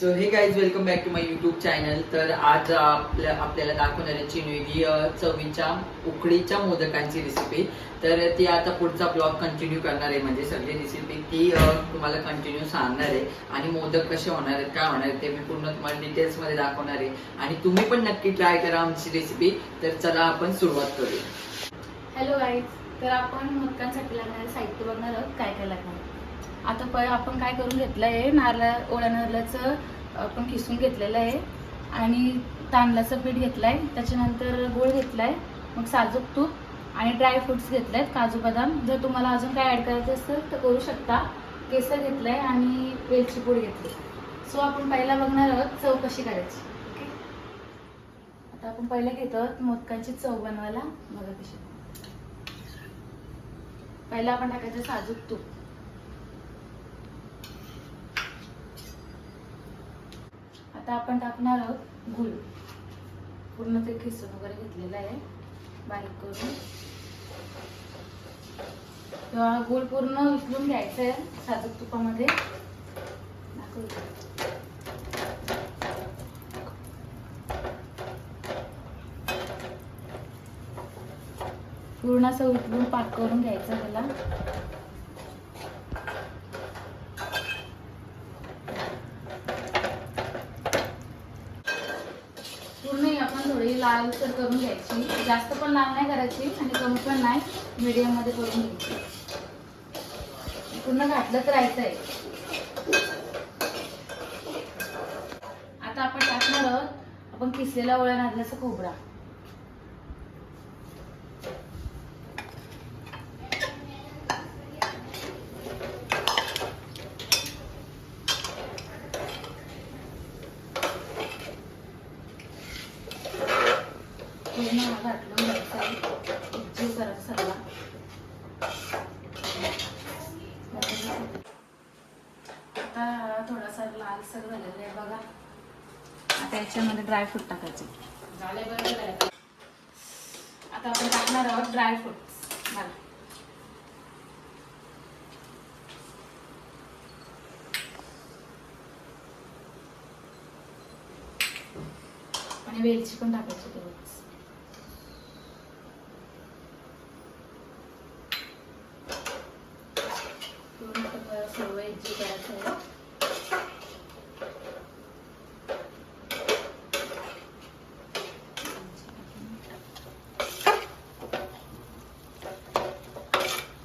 So hey guys welcome back to my YouTube channel तर आज आपल्या आपल्याला दाखवणार आहे चिनवेगी चवीच्या उकडीच्या मोदकांची रेसिपी तर ती आता पुढचा ब्लॉग कंटिन्यू करणार आहे. म्हणजे सगळी रेसिपी ती तुम्हाला कंटिन्यू सांगणार आहे. आणि मोदक कसे होणार आहेत काय होणार ते मी पूर्ण तुम्हाला डिटेल्समध्ये दाखवणार आहे. आणि तुम्ही पण नक्की ट्राय करा आमची रेसिपी तर चला आपण सुरुवात करूया. हॅलो गाईज तर आपण मोदकांसाठी लागणारे साहित्य बघणार आहोत. काय काय लागणार? आता प आपण काय करून घेतलं आहे नारळा ओळ्या नारळाचं आपण किसून घेतलेलं आहे. आणि तांदळाचं पीठ घेतलं आहे त्याच्यानंतर गूळ घेतला आहे मग साजूक तूप आणि ड्राय फ्रुट्स घेतले आहेत काजू बदाम. जर तुम्हाला अजून काय ॲड करायचं असेल तर करू शकता. केसर घेतलं आहे आणि वेलची पूड घेतली. सो आपण पहिला बघणार आहोत चव कशी करायची ओके? आता आपण पहिला घेतो आहोत मोदकांची चव बनवायला. बघा कशी. पहिला आपण टाकायचं साजूक तूप. आता आपण टाकणार आहोत गुळ. पूर्ण ते खिसून वगैरे घेतलेलं आहे. बारीक करून. तेव्हा गुळ पूर्ण उचलून घ्यायचं आहे साजूक तुपामध्ये. पूर्ण असं उचलून पाक करून घ्यायचं त्याला पूर्ण ही आपण थोडी लालसर करून घ्यायची. जास्त पण लाल नाही करायची आणि कमी पण नाही. मीडियममध्ये करून घ्यायची. पूर्ण घातलंच राहायचं आहे. आता आपण टाकणार आहोत. आपण किसलेला ओळ्या नादल्याचा खोबरा. पूर्ण घातलं घ्यायचा. आहे करायचा सगळा. आता थोडासा लालसर झालेला आहे बघा. आता याच्यामध्ये ड्रायफ्रूट टाकायचे. झाले आहे आता आपण टाकणार आहोत ड्रायफ्रूट आणि वेलची पण टाकायची तेवढंच पूर्ण आता सर्व एकजीव करायचं आहे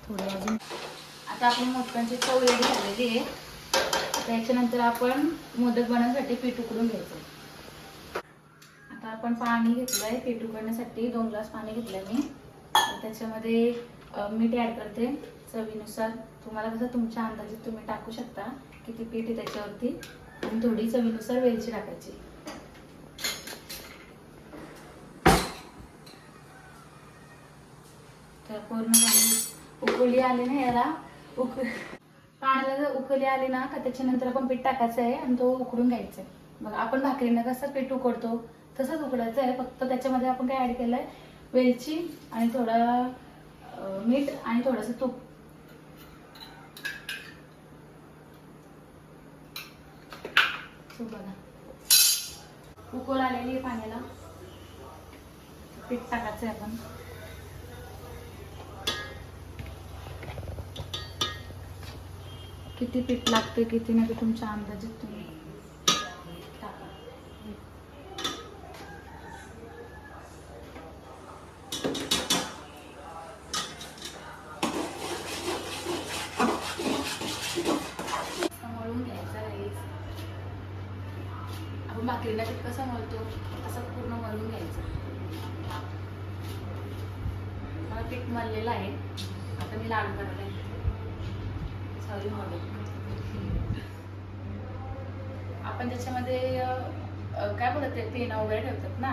थोडं अजून. आता आपण मोदकांची चव रेडी झालेली आहे. त्याच्यानंतर आपण मोदक बनवण्यासाठी पीठ उकडून घ्यायचं. आता आपण पाणी घेतलं आहे पीठ उकडण्यासाठी दोन ग्लास पाणी घेतलं मी. त्याच्यामध्ये मीठ ॲड करते. चवीनुसार. तुम्हाला कसं तुमच्या अंदाजे तुम्ही टाकू शकता किती पीठ आहे त्याच्यावरती. आणि थोडी चवीनुसार वेलची टाकायची. तर पूर्ण उकळी आली ना याला. उक पाण्याला जर उकळी आली ना का त्याच्यानंतर आपण पीठ टाकायचं आहे आणि तो उकडून घ्यायचा आहे बघा आपण भाकरीनं कसं पीठ उकडतो तसंच उकडायचं आहे. फक्त त्याच्यामध्ये आपण काय ॲड केलं आहे वेलची आणि थोडा मीठ आणि थोडंसं तूप. तूप बघा. उकळ आलेली आहे पाण्याला. पीठ टाकायचं आहे आपण. किती पीठ लागते किती नाही तुमच्या अंदाजात तुम्ही टाका. मळून आपण भाकरीला पीठ कसं मळतो? तसं पूर्ण मळून घ्यायचं. मला पीठ मळलेलं आहे. आता मी लाडू करते. सॉरी मळून. आपण त्याच्यामध्ये काय बोलत ते वगैरे ठेवतात ना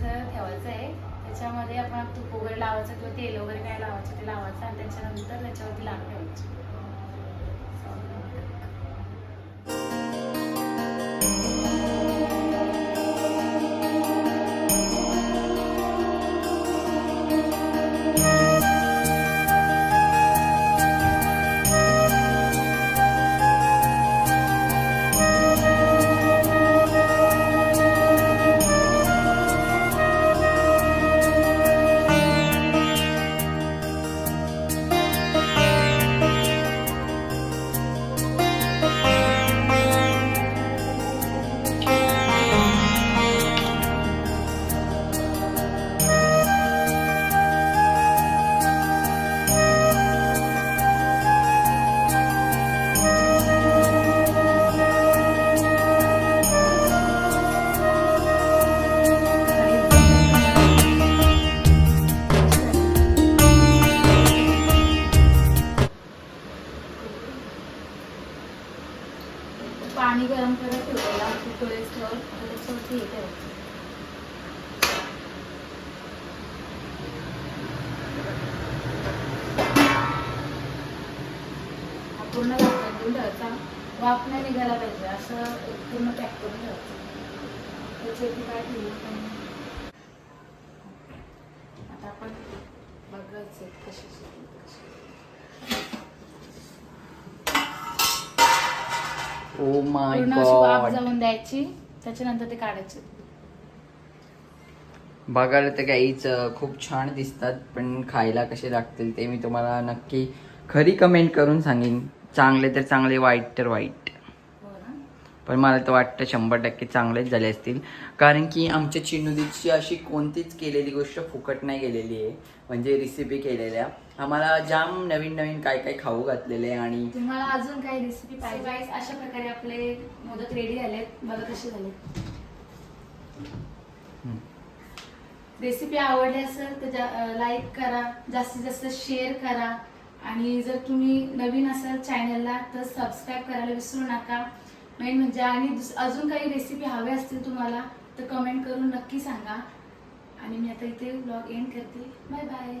जर ठेवायचं आहे त्याच्यामध्ये आपण तूप वगैरे लावायचं किंवा तेल वगैरे काय लावायचं ते लावायचं आणि त्याच्यानंतर त्याच्यावरती लाडू ठेवायचे. ठेवायचा वाफ नाही निघायला पाहिजे असं पूर्ण पॅक करून ठेवायचं त्याच्यावरती काय ठेवलं आता आपण बघायचं कशी ओ माय पूर्ण अशी वाफ गॉड जाऊन द्यायची त्याच्यानंतर ते काढायचे. बघायला तर काहीच खूप छान दिसतात पण खायला कसे लागतील ते मी तुम्हाला नक्की खरी कमेंट करून सांगेन. चांगले तर चांगले वाईट तर वाईट. हो पण मला तर वाटतं शंभर टक्के चांगलेच झाले असतील. कारण की आमच्या चिनुदीची अशी कोणतीच केलेली गोष्ट फुकट नाही गेलेली आहे. म्हणजे रेसिपी केलेल्या. आम्हाला जाम नवीन नवीन काय काय खाऊ घातलेले आहे आणि तुम्हाला अजून काही रेसिपी पाहिजे? अशा प्रकारे आपले मोदक रेडी झालेत. बघा कसे झाले. रेसिपी आवडली असेल तर लाईक करा. जास्तीत जास्त शेअर करा. आणि जर तुम्ही नवीन असाल चॅनलला तर सबस्क्राईब करायला विसरू नका. मेन म्हणजे आणि अजून काही रेसिपी हव्या असतील तुम्हाला तर कमेंट करून नक्की सांगा. आणि मी आता इथे ब्लॉग एंड करते. Bye bye